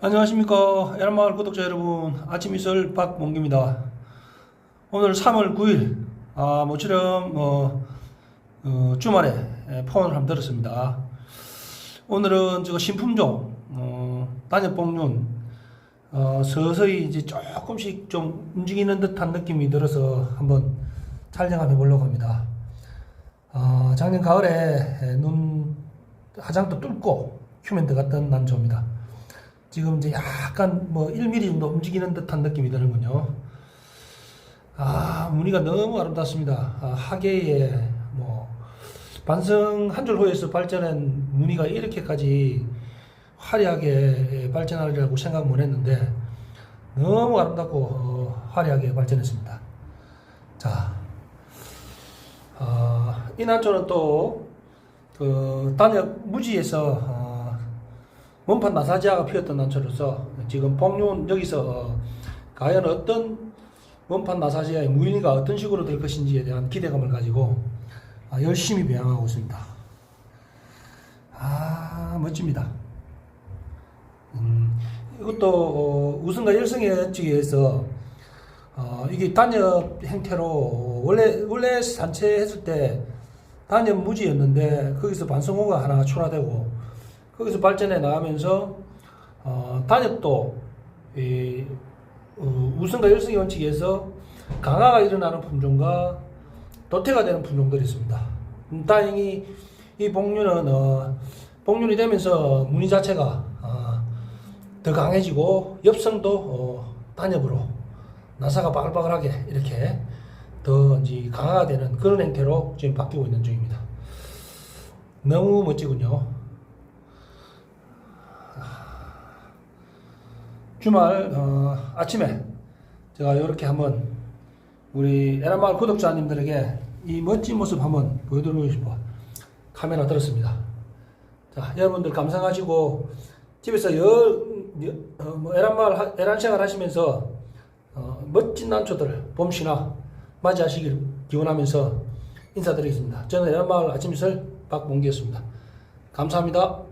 안녕하십니까. 에란마을 구독자 여러분. 아침 이슬 박몽기입니다. 오늘 3월 9일. 아 모처럼 뭐 어, 주말에 예, 폰을 한번 들었습니다. 오늘은 저 신품종 어, 단엽봉륜 어, 서서히 이제 조금씩 좀 움직이는 듯한 느낌이 들어서 한번 촬영을 해보려고 합니다. 어, 작년 가을에 예, 눈 화장도 뚫고 큐멘 들어갔던 난초입니다 지금 이제 약간 뭐 1mm 정도 움직이는 듯한 느낌이 드는군요. 아, 무늬가 너무 아름답습니다. 아, 하계에 뭐 반성 한줄 후에서 발전한 무늬가 이렇게까지 화려하게 발전하리라고 생각 못 했는데 너무 아름답고 어, 화려하게 발전했습니다. 자, 어, 이 난초는 또 그 단역 무지에서 어, 원판 나사지아가 피었던 난초로서 지금 복륜 여기서 어, 과연 어떤 원판 나사지아의 무인이가 어떤 식으로 될 것인지에 대한 기대감을 가지고 아, 열심히 배양하고 있습니다. 아 멋집니다. 음, 이것도 어, 우승과 얻기 위해서 어, 이게 단엽 형태로 원래 원래 산채했을 때 단엽 무지였는데 거기서 반성호가 하나 출하되고 거기서 발전해 나가면서 어, 단엽도 이, 어, 우승과 열성의 원칙에서 강화가 일어나는 품종과 도태가 되는 품종들이 있습니다. 음, 다행히 이 복륜은 어, 복륜이 되면서 무늬 자체가 어, 더 강해지고 엽성도 어, 단엽으로 나사가 바글바글하게 이렇게 더 이제 강화가 되는 그런 형태로 지금 바뀌고 있는 중입니다. 너무 멋지군요. 주말 어, 아침에 제가 이렇게 한번 우리 에란마을 구독자님들에게 이 멋진 모습 한번 보여드리고 싶어 카메라 들었습니다. 자, 여러분들 감상하시고 집에서 여, 여 어, 뭐 에란마을 하- 에란 생활 하시면서 어, 멋진 난초들 봄시나 맞이하시길 기원하면서 인사드리겠습니다. 저는 에란마을 아침 이슬 박봉기였습니다. 감사합니다.